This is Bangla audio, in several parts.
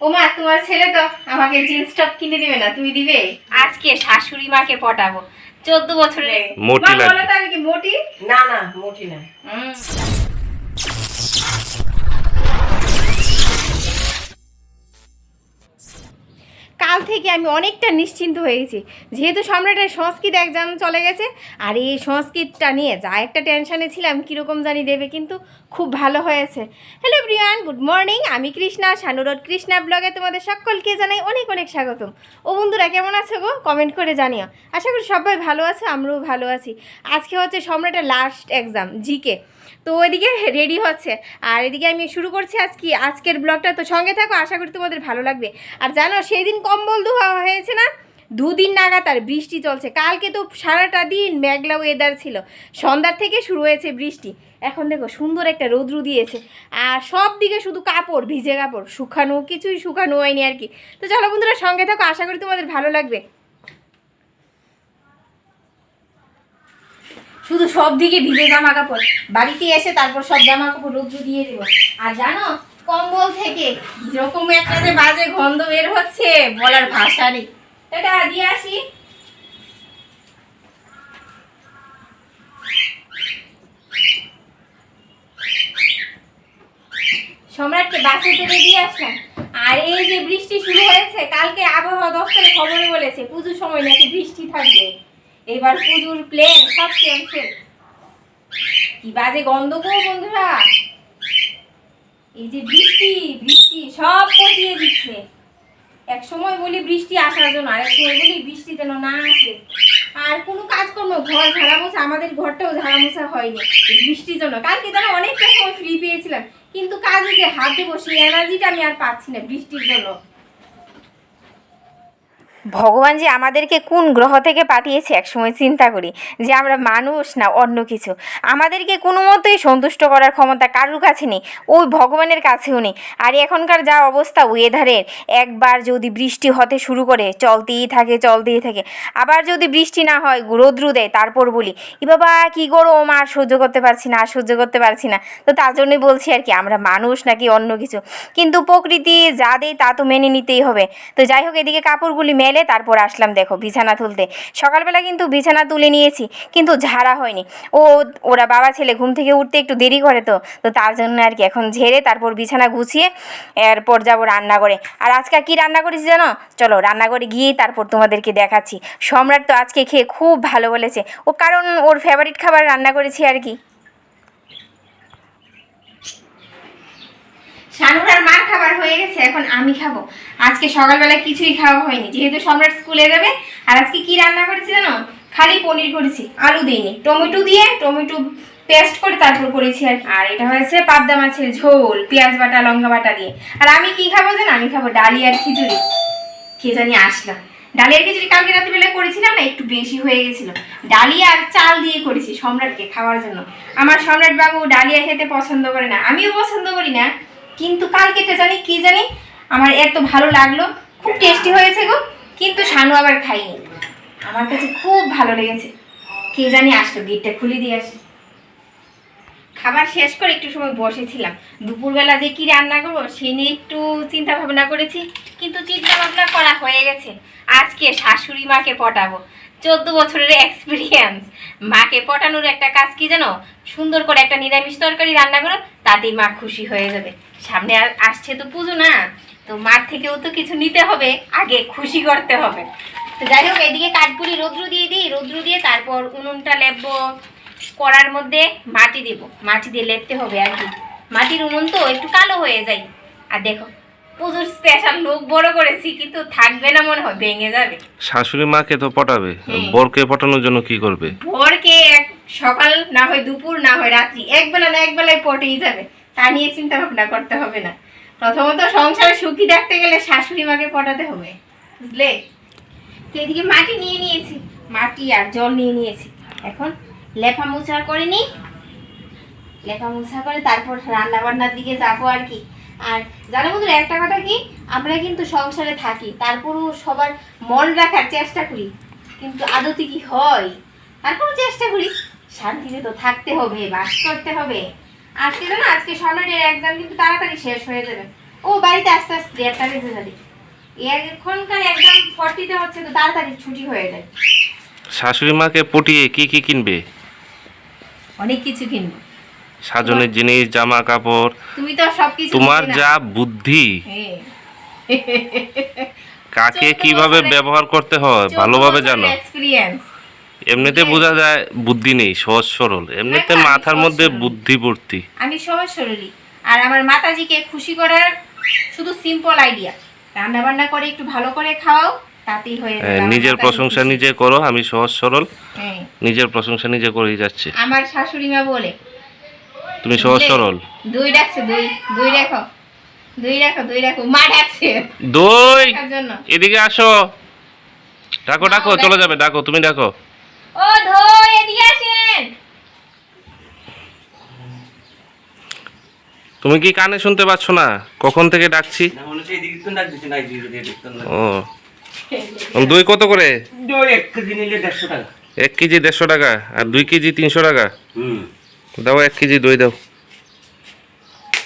ও মা তোমার ছেলে তো আমাকে জিন্স টপ কিনে দিবে না তুমি দিবে? আজকে শাশুড়ি মাকে পটাবো। চোদ্দ বছরে মোটি মা, তো আমি কি মোটি? না না মোটি না। কাল থেকে আমি অনেকটা নিশ্চিন্ত হয়ে গেছি। যেহেতু সম্রাটের সংস্কৃত এক্সাম চলে গেছে, আর এই সংস্কৃতটা নিয়ে যা একটা টেনশনে ছিলাম, কীরকম জানি দেবে, কিন্তু খুব ভালো হয়েছে। হ্যালো প্রিয়ান গুড মর্নিং আমি কৃষ্ণা শানুরোড কৃষ্ণা ব্লগে তোমাদের সকলকে জানাই অনেক অনেক স্বাগতম। ও বন্ধুরা, কেমন আছো গো? কমেন্ট করে জানিও। আশা করি সবাই ভালো আছে, আমরাও ভালো আছি। আজকে হচ্ছে সম্রাটের লাস্ট এক্সাম জিকে তো ওইদিকে রেডি হচ্ছে। আর এদিকে আমি শুরু করছি আজকে আজকের ব্লগটা তো সঙ্গে থাকো, আশা করি তোমাদের ভালো লাগবে। আর জানো সেই দিন কম্বল ধোয়া হয়েছে না? দুদিন নাগাতার বৃষ্টি চলছে। কালকে তো সারাটা দিন মেঘলা ওয়েদার ছিল। সন্ধ্যার থেকে শুরু হয়েছে বৃষ্টি। এখন দেখো, সুন্দর একটা রৌদ্রু দিয়েছে। আর সব দিকে শুধু কাপড়, ভিজে কাপড়। শুকানো কিছুই শুকানো হয়নি আর কি। তো চলো বন্ধুরা, সঙ্গে থাকো, আশা করি তোমাদের ভালো লাগবে। শুধু সব দিকে ভিজে জামা কাপড় বাড়িতে এসে তারপর সব জামা কাপড় রৌদ্র দিয়ে দেবো। আর জানো, কম্বল থেকে যেরকম একটা যে বাজে গন্ধ বের হচ্ছে, বলার ভাষা নেই। এটা দিয়ে আসি। সম্রাটকে বাসে তুলে দিয়ে আসলাম। আর এই যে বৃষ্টি শুরু হয়েছে, কালকে আবহাওয়া দপ্তরে খবরে বলেছে, পুজোর সময় নাকি বৃষ্টি থাকবে। এবার পুজোর প্লেন সব ক্যান্সেল কি বাজে গন্ধ গো বন্ধুরা? এই যে বৃষ্টি বৃষ্টি সব পচিয়ে দিচ্ছে। এক সময় বলি বৃষ্টি আসার জন্য আর এক সময় বলি বৃষ্টি যেন না আসে। আর কোনো কাজকর্ম, ঘর ঝাড়া মোছা আমাদের ঘরটাও ঝাড়া মোছা হয়নি বৃষ্টির জন্য। কালকে যেন অনেকটা সময় ফ্রি পেয়েছিলাম। কিন্তু কাজে যে হাত দেবো, সেই এনার্জিটা আমি আর পাচ্ছি না বৃষ্টির জন্য। ভগবান যে আমাদেরকে কোন গ্রহ থেকে পাঠিয়েছে, একসময় চিন্তা করি যে আমরা মানুষ না অন্য কিছু। আমাদেরকে কোনো মতেই সন্তুষ্ট করার ক্ষমতা কারুর কাছে নেই, ওই ভগবানের কাছেও নেই। আর এখনকার যা অবস্থা ওয়েদারের একবার যদি বৃষ্টি হতে শুরু করে, চলতেই থাকে চলতেই থাকে। আবার যদি বৃষ্টি না হয়, রৌদ্রু দেয়, তারপর বলি ই বাবা, কী গরম, আর সহ্য করতে পারছি না, আর সহ্য করতে পারছি না। তো তার জন্যই বলছি আর কি, আমরা মানুষ নাকি অন্য কিছু? কিন্তু প্রকৃতি যা দেয়, তা তো মেনে নিতেই হবে। তো যাই হোক, এদিকে কাপড়গুলি মেলে তারপর আসলাম দেখো বিছানা তুলতে। সকালবেলা কিন্তু বিছানা তুলে নিয়েছি, কিন্তু ঝাড়া হয়নি। ও, ওরা বাবা ছেলে ঘুম থেকে উঠতে একটু দেরি করে তো তো তার জন্য আর কি এখন ঝেড়ে তারপর বিছানা গুছিয়ে এরপর যাব রান্না করে আর আজকে কি রান্না করেছি জানো? চলো রান্না করে গিয়েই তারপর তোমাদেরকে দেখাচ্ছি। সম্রাট তো আজকে খেয়ে খুব ভালো বলেছে। ও কারণ ওর ফেভারিট খাবার রান্না করেছি আর কি শানুরার মার খাবার হয়ে গেছে এখন আমি খাব। আজকে সকালবেলা কিছুই খাওয়া হয়নি। যেহেতু সম্রাট স্কুলে যাবে, আর আজকে কি রান্না করেছি জানো? খালি পনির করেছি, আলু দিইনি। টমেটো দিয়ে টমেটো পেস্ট করে তারপর করেছি আর আর এটা হয়েছে পাবদা মাছের ঝোল, পেঁয়াজ বাটা, লঙ্কা বাটা দিয়ে। আর আমি কি খাব জানো? আমি খাব ডালি আর খিচুড়ি। কে জানি আসলাম ডালি আর খিচুড়ি কালকে রাত্রিবেলা করেছিলাম না, একটু বেশি হয়ে গেছিল। ডালি আর চাল দিয়ে করেছি সম্রাটকে খাওয়ার জন্য। আমার সম্রাট বাবু ডালিয়া খেতে পছন্দ করে না। আমিও পছন্দ করি না। কিন্তু কালকেটা জানি কি জানি আমার এত ভালো লাগল। খুব টেস্টি হয়েছে গো, কিন্তু শানু আবার খাইনি। আমার কাছে খুব ভালো লেগেছে। কে জানি আসলো, গেটটা খুলে দিয়ে আসে। খাবার শেষ করে একটু সময় বসেছিলাম। দুপুরবেলা যে কি রান্না করব, সে নিয়ে একটু চিন্তা ভাবনা করেছি, কিন্তু চিন্তা ভাবনা করা হয়ে গেছে। আজকে শাশুড়ি মাকে পটাবো। চোদ্দ বছরের এক্সপিরিয়েন্স মাকে পটানোর একটা কাজ কি জানো? সুন্দর করে একটা নিরামিষ তরকারি রান্না করো তাতেই মা খুশি হয়ে যাবে। সামনে আর- আসছে তো পুজো না তো মার থেকেও তো কিছু নিতে হবে আগে খুশি করতে হবে। তো যাই হোক এদিকে কাঠপুরি রৌদ্র দিয়ে দিই রৌদ্র দিয়ে তারপর উনুনটা লেপবো কড়ার মধ্যে মাটি দেব। মাটি দিয়ে লেপতে হবে আর কি। মাটির উনুন তো একটু কালো হয়ে যায়। আর দেখো পুজোর স্পেশাল লোক বড় করেছি কিন্তু থাকবে না মনে হয় ভেঙে যাবে। শাশুড়ি মাকে তো পটাবে। হ্যাঁ। বরকে পটানোর জন্য কি করবে? ভোরকে এক সকাল না হয় দুপুর, না হয় রাত্রি। একবেলা না একবেলায় পটেই যাবে। তা নিয়ে চিন্তা ভাবনা করতে হবে না। প্রথমত সংসারে সুখী রাখতে গেলে শাশুড়ি মাকে পটাতে হবে। বুঝলে? তো এদিকে মাটি নিয়ে নিয়েছি। মাটি আর জল নিয়ে নিয়েছি। এখন লেফা মোছা করে নিই। লেখা মোছা করে তারপর রান্না বান্নার দিকে যাব আর কি। আর জানো বন্ধুরা, একটা কথা কি? আমরা কিন্তু সংসারে থাকি, তারপরও সবার মন রাখার চেষ্টা করি। কিন্তু আদতে কি হয়? তারপরও চেষ্টা করি। শান্তিতে তো থাকতে হবে বাস করতে হবে। আজকে জানো আজকে সম্রাটের এক্সাম কিন্তু তাড়াতাড়ি শেষ হয়ে যাবে। ও বাড়িতে আস্তে আস্তে দেড়টা বেজে যাবে। এখনকার একদম ফর্টিতে হচ্ছে তো তাড়াতাড়ি ছুটি হয়ে যায়। শাশুড়ি মাকে পটিয়ে কি কি কিনবে? অনেক কিছু কিনবো। সাজনের জিনিস জামা কাপড় তুমি তো সব কিছু তোমার যা বুদ্ধি। কাকে চোদ্দ কীভাবে ব্যবহার করতে হয় ভালোভাবে জানো। এক্সপিরিয়েন্স এমনিতে বোঝা যায় বুদ্ধি নেই সহজ সরল। এমনিতে হ্যাঁ, মাথার মধ্যে। বুদ্ধি ভর্তি আমি সহজ সরলি আর আমার মাতাজিকে খুশি করার শুধু সিম্পল আইডিয়া রান্না বান্না করে একটু ভালো করে খাওয়াও তাতেই হয়ে যাবে হ্যাঁ, নিজের প্রশংসা নিজে করো আমি সহজ সরল। হ্যাঁ, নিজের প্রশংসা নিজে করেই যাচ্ছে। আমার শাশুড়ি মা বলে তুমি সহজ সরল। দুই ডাকছে দুই দুই রাখো দুই রাখো দুই রাখো মা ডাকছে। দই এদিকে আসো। ডাকো ডাকো চলে যাবে ডাকো তুমি ডাকো। ও ধই এদিকে আসেন। তুমি কি কানে শুনতে পাচ্ছ না? কখন থেকে ডাকছি? ও। দই কত করে? এক কেজি দেড়শো টাকা। আর দুই কেজি তিনশো টাকা? দাও এক কেজি দই দাও।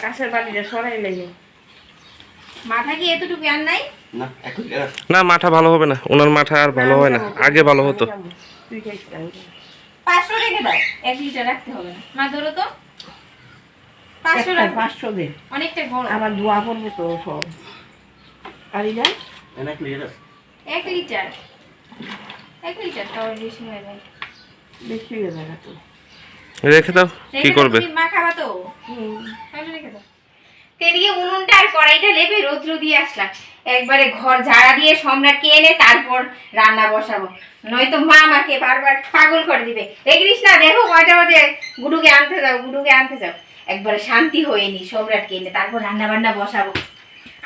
কাছের বাড়িটা সরাই লেগে। মাথা কি এতটুকু আর নাই? না এক কেজি আর না মাঠা ভালো হবে না। ওনার মাঠা আর ভালো হয় না। আগে ভালো হতো। তুই খাইছিস পাঁচশো রেখে দাও। এক লিটার রাখতে হবে না। মা ধরো তো। পাঁচশো রাখো। পাঁচশো দে। অনেকটা বড় আমার দোয়া করবে তো সব। আর এটা এনে ক্লিয়ার এক লিটার। এক লিটার তাও বেশি হয়ে যায়। বেশি হয়ে যাবে তো। রেখে দাও কি করবে? মা খাবা তো? হুম। রেখে দাও। তো এদিকে উনুনটা আর কড়াইটা লেপে রৌদ্র দিয়ে আসলাম। একবারে ঘর ঝাড়া দিয়ে সম্রাটকে এনে তারপর রান্না বসাবো। নয়তো মা আমাকে বারবার পাগল করে দিবে। এই কৃষ্ণা দেখো কয়টা বাজে। গুডুকে আনতে যাও গুডুকে আনতে যাও। একবারে শান্তি হয়নি সম্রাটকে এনে তারপর রান্না বান্না বসাবো।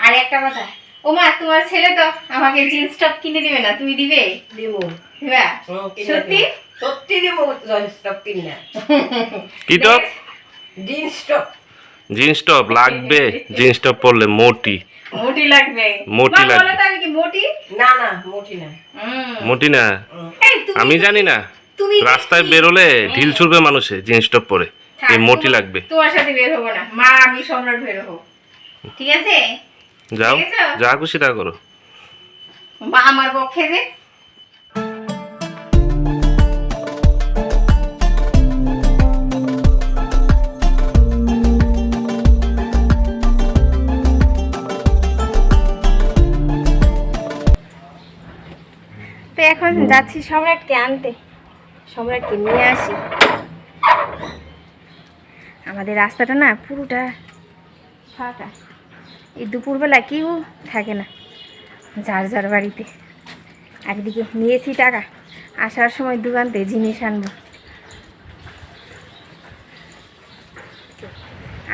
আর একটা কথা ও মা তোমার ছেলে তো আমাকে জিন্স টপ কিনে দিবে না তুমি দিবে? দিবা। সত্যি? সত্যি দিমু জিন্স টপ কিনা। কি top? Jeans top. Jeans top লাগবে জিন্স টপ পরলে মোটি। মোটি লাগবে। মোটি লাগবে। কি মোটি? না না মোটি না। হুম। মোটি না? আমি জানি না। তুমি রাস্তায় বেরোলে ঢিল ছুড়বে মানুষে জিন্স টপ পরে। এই মোটি লাগবে। তোমার সাথে বের হব না। মা আমি সম্রাট বের হব। ঠিক আছে? যাও যা খুশি তা করো। মা আমার পক্ষে যে এখন যাচ্ছি সম্রাটকে আনতে। সম্রাটকে নিয়ে আসি। আমাদের রাস্তাটা না পুরোটা ফাঁকা। এই দুপুরবেলা কেউ থাকে না, যার যার বাড়িতে। একদিকে নিয়েছি টাকা, আসার সময় দোকানতে জিনিস আনব।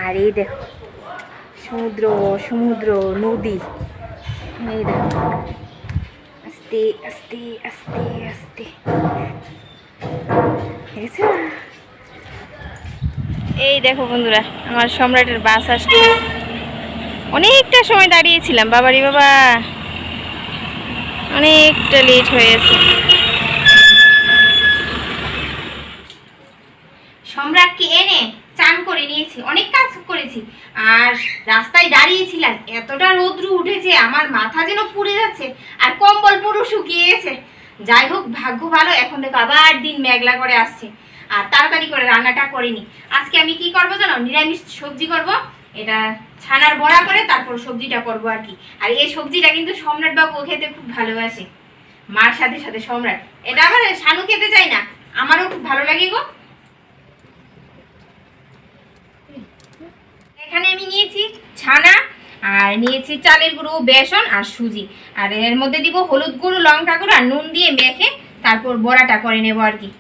আর এই দেখো, সমুদ্র সমুদ্র, নদী। এই দেখো। আস্তে আস্তে আস্তে আস্তে এই দেখো বন্ধুরা আমার সম্রাটের বাস আসছে। অনেকটা সময় দাঁড়িয়েছিলাম বাবারি বাবা। অনেকটা লেট হয়েছে সম্রাটকে এনে চান করে নিয়েছি অনেক কাজ করেছি। আর রাস্তায় দাঁড়িয়েছিলাম, এতটা রৌদ্র উঠেছে, আমার মাথা যেন পুড়ে যাচ্ছে আর কম্বল পুরো শুকিয়ে গেছে যাই হোক, ভাগ্য ভালো, এখন দেখো আবার দিন মেঘলা করে আসছে আর তাড়াতাড়ি করে রান্নাটা করিনি আজকে আমি কি করব জানো? নিরামিষ সবজি করব, এটা ছানার বড়া করে তারপর সবজিটা করব আর কি। আর এই সবজিটা কিন্তু সম্রাট বাবু খেতে খুব ভালোবাসে, মার সাথে সাথে সম্রাট। এটা আবার শানু খেতে চাই না, আমারও খুব ভালো লাগে গো এখানে আমি নিয়েছি ছানা, আর নিয়েছি চালের গুঁড়ো, বেসন আর সুজি। আর এর মধ্যে দিব হলুদ গুঁড়ো, লঙ্কা গুঁড়ো আর নুন দিয়ে মেখে তারপর বড়াটা করে নেব আর কি।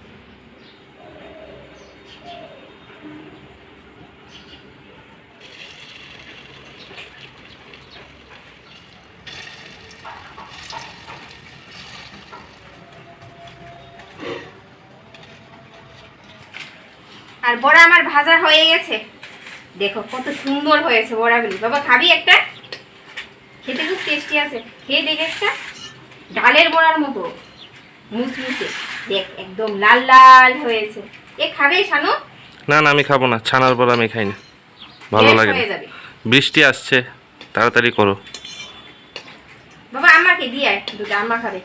আর বড়া আমার ভাজা হয়ে গেছে। দেখো কত সুন্দর হয়েছে বড়াগুলি। বাবা খাবি একটা? খেতে খুব টেস্টি আছে। খেয়ে দেখে একটা। ডালের বড়ার মতো। মুচমুচে দেখ একদম লাল লাল হয়েছে। এ খাবে শানু? না না আমি খাব না। ছানার পর আমি খাই না ভালো লাগে না। বৃষ্টি আসছে। তাড়াতাড়ি করো। বাবা আমাকে দিয়ে আয়। দুটো আম্মা খাবে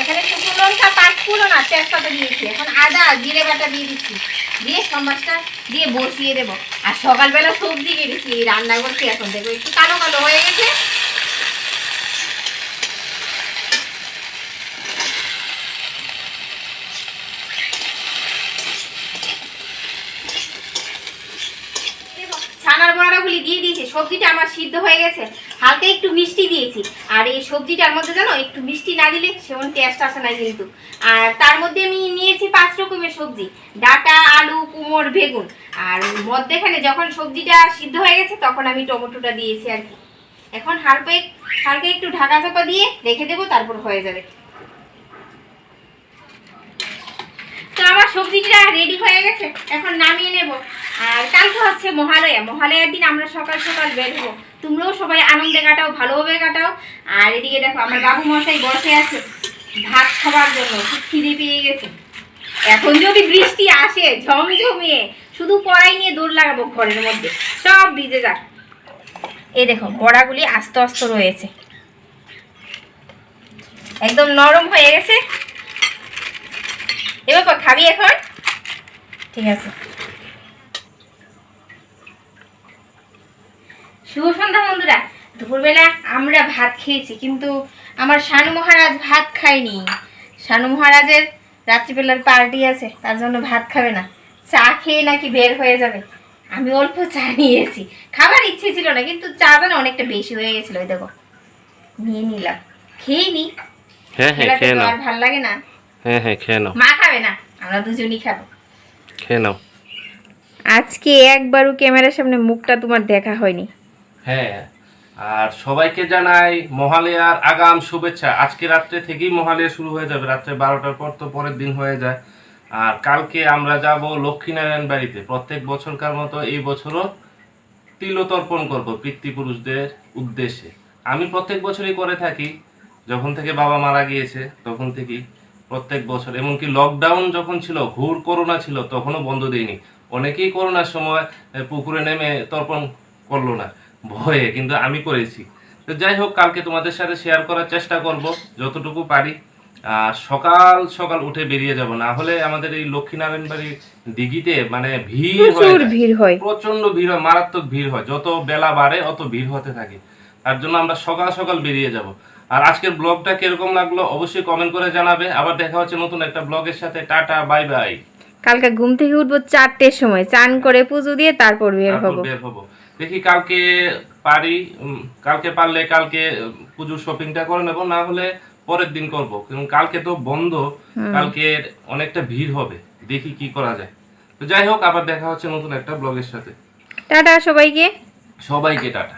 এখানে শুকনো ফুলও না তেজপাতা দিয়েছি এখন আদা জিরে বাটা দিয়ে দিচ্ছি। দিয়ে সম্বাসটা দিয়ে বসিয়ে দেবো। আর সকালবেলা সবজি কেটেছি, এই রান্না করছি এখন। দেখব একটু কালো কালো হয়ে গেছে। ছানার বড়াগুলি দিয়ে দিয়েছি। সবজিটা আমার সিদ্ধ হয়ে গেছে। হালকা একটু মিষ্টি দিয়েছি। আর এই সবজিটার মধ্যে জানো, একটু মিষ্টি না দিলে সেমন টেস্ট আসে না কিন্তু। আর তার মধ্যে আমি নিয়েছি পাঁচ রকমের সবজি। ডাটা, আলু কুমড় বেগুন। আর মধ্যেখানে যখন সবজিটা সিদ্ধ হয়ে গেছে, তখন আমি টমেটোটা দিয়েছি আর কি। এখন হালকা হালকা একটু ঢাকা চাপা দিয়ে রেখে দেবো, তারপর হয়ে যাবে। তো আমার সবজিটা রেডি হয়ে গেছে, এখন নামিয়ে নেব। আর কালকে হচ্ছে মহালয়া। মহালয়ার দিন আমরা সকাল সকাল বের হব। তোমরাও সবাই আনন্দে কাটাও, ভালোভাবে কাটাও। আর এদিকে দেখো, আমার বাবু মশাই বসে আছে। ভাত খাবার জন্য খিদে পেয়ে গেছে। এখন যদি বৃষ্টি আসে, ঝমঝমিয়ে, শুধু কড়াই নিয়ে দৌড় লাগাবো ঘরের মধ্যে, সব ভিজে যাক। এই দেখো, বড়াগুলি আস্তে আস্তে রয়েছে। একদম নরম হয়ে গেছে। এবার খাবি এখন? ঠিক আছে। শুভ সন্ধ্যা বন্ধুরা। দুপুরবেলা আমরা ভাত খেয়েছি, কিন্তু আমার শানু মহারাজ ভাত খায়নি। শানু মহারাজের রাত্রিবেলার পার্টি আছে তার জন্য ভাত খাবে না। চা খেয়ে নাকি বের হয়ে যাবে। আমি অল্প চা নিয়েছি। খাবার ইচ্ছে ছিল না কিন্তু চা যেন অনেকটা বেশি হয়ে গেছিল ওই দেখো। নিয়ে নিলাম। খেয়ে নি। হ্যাঁ হ্যাঁ খেয়ে তো নাও। আর ভালো লাগে না। হ্যাঁ হ্যাঁ খেয়ে নাও। মা খাবে না আমরা দুজনই খাব। খেয়ে নাও। আজকে একবারও ক্যামেরার সামনে মুখটা তোমার দেখা হয়নি। হ্যাঁ আর সবাইকে জানাই মহালয়ার আগাম শুভেচ্ছা। আজকে রাত্রে থেকেই মহালয়া শুরু হয়ে যাবে। রাত্রে বারোটার পর তো পরের দিন হয়ে যায়। আর কালকে আমরা যাব লক্ষ্মীনারায়ণ বাড়িতে। প্রত্যেক বছরকার মতো এই বছরও তিলতর্পণ করব পিতৃপুরুষদের উদ্দেশ্যে। আমি প্রত্যেক বছরই করে থাকি। যখন থেকে বাবা মারা গিয়েছে, তখন থেকেই প্রত্যেক বছর। এমনকি লকডাউন যখন ছিল, ঘুর করোনা ছিল, তখনও বন্ধ দেয়নি অনেকেই করোনার সময় পুকুরে নেমে তর্পণ করল না। ভয়ে কিন্তু আমি করেছি। তো যাই হোক কালকে তোমাদের সাথে শেয়ার করার চেষ্টা করব যতটুকু পারি। আর সকাল সকাল উঠে বেরিয়ে যাব না হলে আমাদের এই লক্ষ্মীনারায়ণ বাড়ির দিঘিতে মানে ভিড় হয়ে। ভিড় হয়। প্রচণ্ড ভিড় হয় মারাত্মক ভিড় হয়। যত বেলা বাড়ে অত ভিড় হতে থাকে। তার জন্য আমরা সকাল সকাল বেরিয়ে যাব। আর আজকের ব্লগটা কীরকম লাগল অবশ্যই কমেন্ট করে জানাবে। আবার দেখা হচ্ছে নতুন একটা ব্লগের সাথে। টাটা বাই বাই কালকে ঘুম থেকে উঠবো চারটের সময়। চান করে পুজো দিয়ে তারপর বের হব। বের হব। দেখি কালকে পারি কালকে পারলে কালকে পুজোর শপিংটা করে নেব না হলে পরের দিন করব। কারণ কালকে তো বন্ধ কালকে অনেকটা ভিড় হবে দেখি কি করা যায়। তো যাই হোক আবার দেখা হচ্ছে নতুন একটা ব্লগের সাথে। টাটা সবাইকে। সবাইকে টাটা।